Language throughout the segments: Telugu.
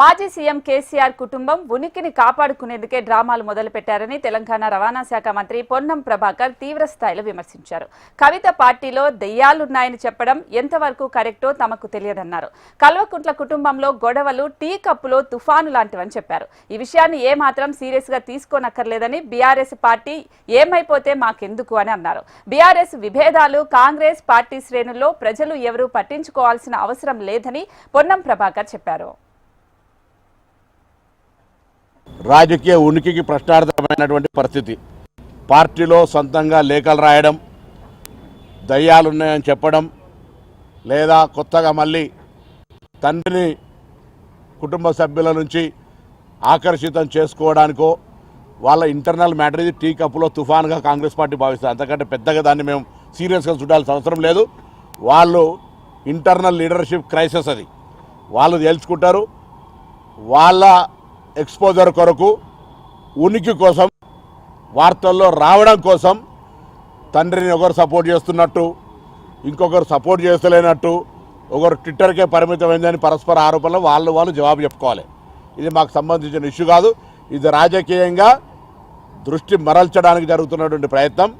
మాజీ సీఎం కేసీఆర్ కుటుంబం ఉనికిని కాపాడుకునేందుకే డ్రామాలు మొదలుపెట్టారని తెలంగాణ రవాణా శాఖ మంత్రి పొన్నం ప్రభాకర్ తీవ్ర స్థాయిలో విమర్శించారు. కవిత పార్టీలో దెయ్యాలున్నాయని చెప్పడం ఎంతవరకు కరెక్టో తమకు తెలియదన్నారు. కల్వకుంట్ల కుటుంబంలో గొడవలు టీ కప్పులో తుఫాను లాంటివని చెప్పారు. ఈ విషయాన్ని ఏమాత్రం సీరియస్గా తీసుకోనక్కర్లేదని బీఆర్ఎస్ పార్టీ ఏమైపోతే మాకెందుకు అని అన్నారు. బీఆర్ఎస్ విభేదాలు కాంగ్రెస్ పార్టీ శ్రేణుల్లో ప్రజలు ఎవరూ పట్టించుకోవాల్సిన అవసరం లేదని పొన్నం ప్రభాకర్ చెప్పారు. రాజకీయ ఉనికికి ప్రశ్నార్థమైనటువంటి పరిస్థితి. పార్టీలో సొంతంగా లేఖలు రాయడం దయ్యాలున్నాయని చెప్పడం లేదా కొత్తగా మళ్ళీ తండ్రిని కుటుంబ సభ్యుల నుంచి ఆకర్షితం చేసుకోవడానికో వాళ్ళ ఇంటర్నల్ మ్యాటర్ ఇది టీ కప్పులో తుఫాన్గా కాంగ్రెస్ పార్టీ భావిస్తారు. అంతకంటే పెద్దగా దాన్ని మేము సీరియస్గా చూడాల్సిన అవసరం లేదు. వాళ్ళు ఇంటర్నల్ లీడర్షిప్ క్రైసిస్ అది. వాళ్ళు తేల్చుకుంటారు. వాళ్ళ ఎక్స్పోజర్ కొరకు ఉనికి కోసం వార్తల్లో రావడం కోసం తండ్రిని ఒకరు సపోర్ట్ చేస్తున్నట్టు ఇంకొకరు సపోర్ట్ చేస్తలేనట్టు ఒకరు ట్విట్టర్కే పరిమితమైందని పరస్పర ఆరోపణలు వాళ్ళు వాళ్ళు జవాబు చెప్పుకోవాలి. ఇది మాకు సంబంధించిన ఇష్యూ కాదు. ఇది రాజకీయంగా దృష్టి మరల్చడానికి జరుగుతున్నటువంటి ప్రయత్నం.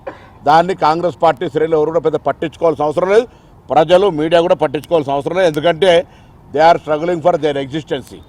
దాన్ని కాంగ్రెస్ పార్టీ శ్రేణులు ఎవరు కూడా పెద్ద పట్టించుకోవాల్సిన అవసరం లేదు. ప్రజలు మీడియా కూడా పట్టించుకోవాల్సిన అవసరం లేదు. ఎందుకంటే they are struggling for their existence